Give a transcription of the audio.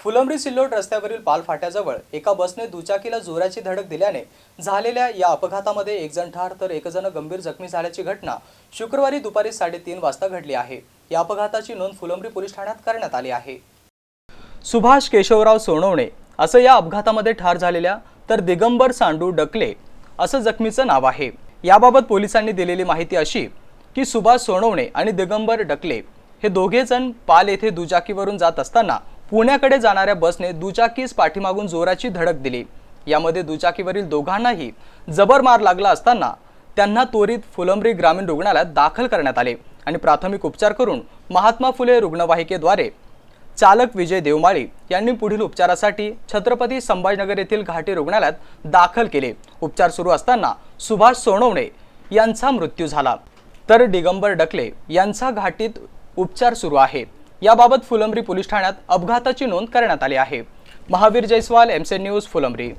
फुलंब्री सिल्लोड रस्त्यावरील पालफाट्याजवळ एका बसने दुचाकीला जोराची धडक दिल्याने झालेल्या या अपघातामध्ये एक जण ठार तर एक जण गंभीर जखमी झाल्याची घटना शुक्रवारी दुपारी साडेतीन वाजता घडली आहे. या अपघाताची नोंद फुलंब्री पोलीस ठाण्यात करण्यात आली आहे. सुभाष केशवराव सोनवणे असं या अपघातामध्ये ठार झालेल्या तर दिगंबर सांडू डकले असं जखमीचं नाव आहे. याबाबत पोलिसांनी दिलेली माहिती अशी की सुभाष सोनवणे आणि दिगंबर डकले हे दोघे जण पाल येथे दुचाकीवरून जात असताना पुण्याकडे जाणाऱ्या बसने दुचाकीस पाठीमागून जोराची धडक दिली. यामध्ये दुचाकीवरील दोघांनाही जबर मार लागला असताना त्यांना त्वरित फुलंब्री ग्रामीण रुग्णालयात दाखल करण्यात आले आणि प्राथमिक उपचार करून महात्मा फुले रुग्णवाहिकेद्वारे चालक विजय देवमाळी यांनी पुढील उपचारासाठी छत्रपती संभाजीनगर येथील घाटी रुग्णालयात दाखल केले. उपचार सुरू असताना सुभाष सोनवणे यांचा मृत्यू झाला. तर दिगंबर डकले यांचा घाटीत उपचार सुरू आहे. याबाबत फुलंब्री पोलीस ठाण्यात अपघाताची नोंद करण्यात आली आहे. महावीर जयस्वाल एमसे न्यूज फुलंब्री.